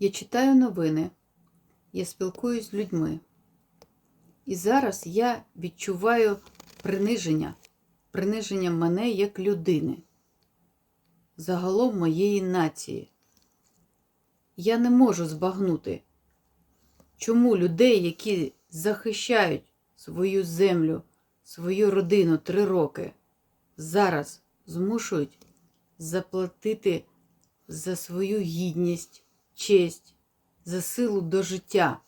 Я читаю новини, я спілкуюсь з людьми. І зараз я відчуваю приниження, приниження мене як людини, загалом моєї нації. Я не можу збагнути, чому людей, які захищають свою землю, свою родину три роки, зараз змушують заплатити за свою гідність, честь, за силу до життя,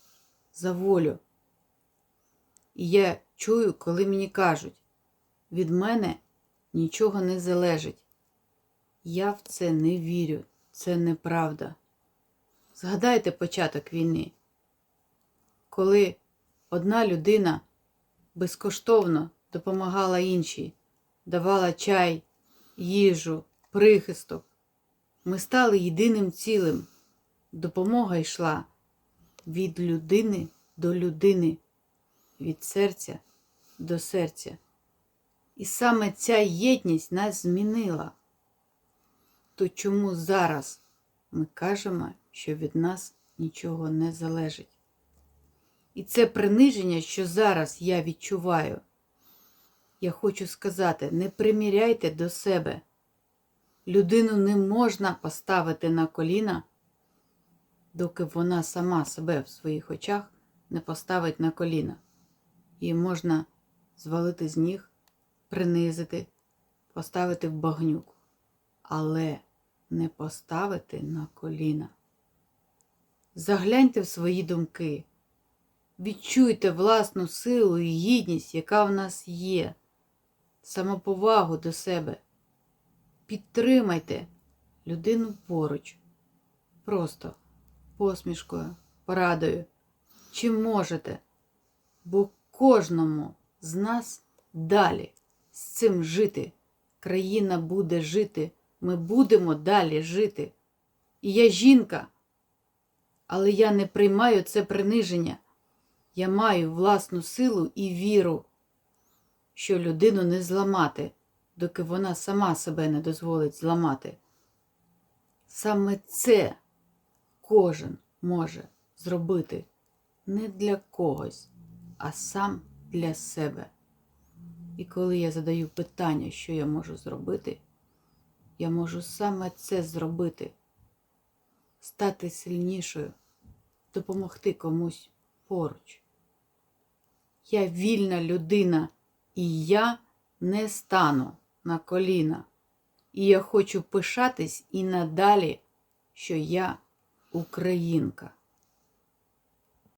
за волю. І я чую, коли мені кажуть, від мене нічого не залежить. Я в це не вірю, це неправда. Згадайте початок війни, коли одна людина безкоштовно допомагала іншій, давала чай, їжу, прихисток. Ми стали єдиним цілим. Допомога йшла від людини до людини, від серця до серця. І саме ця єдність нас змінила. То чому зараз ми кажемо, що від нас нічого не залежить? І це приниження, що зараз я відчуваю, я хочу сказати, не приміряйте до себе. Людину не можна поставити на коліна, доки вона сама себе в своїх очах не поставить на коліна. Її можна звалити з ніг, принизити, поставити в багнюку, але не поставити на коліна. Загляньте в свої думки, відчуйте власну силу і гідність, яка в нас є, самоповагу до себе. Підтримайте людину поруч, просто посмішкою, порадою, чим можете, бо кожному з нас далі з цим жити. Країна буде жити, ми будемо далі жити. І я жінка, але я не приймаю це приниження. Я маю власну силу і віру, що людину не зламати доки вона сама себе не дозволить зламати. Саме це кожен може зробити не для когось, а сам для себе. І коли я задаю питання, що я можу зробити, я можу саме це зробити, стати сильнішою, допомогти комусь поруч. Я вільна людина, і я не стану на коліна. І я хочу пишатись і надалі, що я українка.